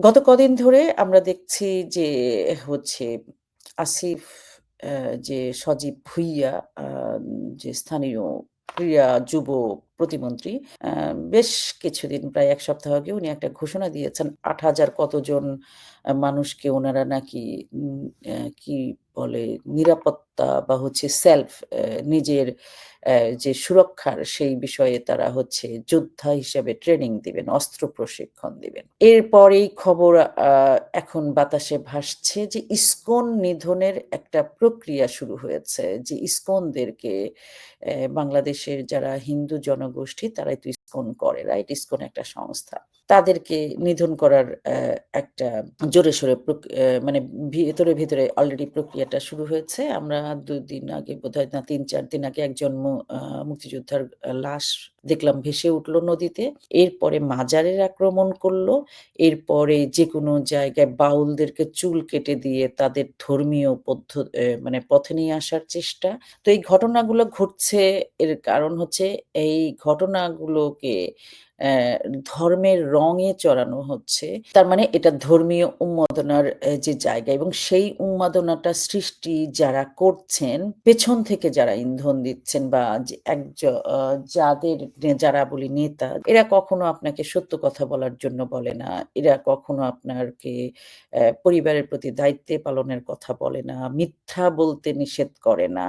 গত কদিন ধরে আমরা দেখছি যে হচ্ছে আসিফ যে সজীব ভুইয়া যে স্থানীয় ক্রীড়া যুব প্রতিমন্ত্রী বেশ কিছুদিন প্রায় এক সপ্তাহ আগে উনি একটা ঘোষণা দিয়েছেন ৮,০০০ কতজন আ মানুষকে ওনারা নাকি কি বলে নিরাপত্তা বা হচ্ছে সেলফ নিজের যে সুরক্ষার সেই বিষয়ে তারা হচ্ছে যোদ্ধা হিসেবে ট্রেনিং দিবেন, অস্ত্র প্রশিক্ষণ দিবেন। এরপরেই খবর এখন বাতাসে ভাসছে যে ইসকন নিধনের একটা প্রক্রিয়া শুরু হয়েছে। যে ইসকনদেরকে বাংলাদেশের যারা হিন্দু জনগোষ্ঠী তারাই তো ইসকন করে, রাইট? ইসকন একটা সংস্থা। তাদেরকে নিধন করার একটা প্রক অ্যা মানে ভেতরে ভিতরে অলরেডি প্রক্রিয়াটা শুরু হয়েছে। আমরা ২ দিন আগে বোধহয় না ৩-৪ দিন আগে একজন মুক্তিযোদ্ধার লাশ দেখলাম ভেসে উঠল নদীতে। এরপরে মাজারের আক্রমণ করল। এরপরে যে কোনো জায়গায় বাউলদেরকে চুল কেটে দিয়ে তাদের ধর্মীয় পদ্ধ মানে পথে নিয়ে আসার চেষ্টা। তো এই ঘটনাগুলো ঘটছে এর কারণ হচ্ছে এই ঘটনাগুলোকে ধর্মের রঙে চড়ানো হচ্ছে। তার মানে এটা ধর্মীয় উন্মাদনার যে জায়গা এবং সেই উন্মাদনাটা সৃষ্টি যারা করছেন, পেছন থেকে যারা ইন্ধন দিচ্ছেন বা আ যাদের যারা বলি নেতা, এরা কখনো আপনাকে সত্য কথা বলার জন্য বলে না। এরা কখনো আপনারকে পরিবারের প্রতি দায়িত্বে পালনের কথা বলে না। মিথ্যা বলতে নিষেধ করে না।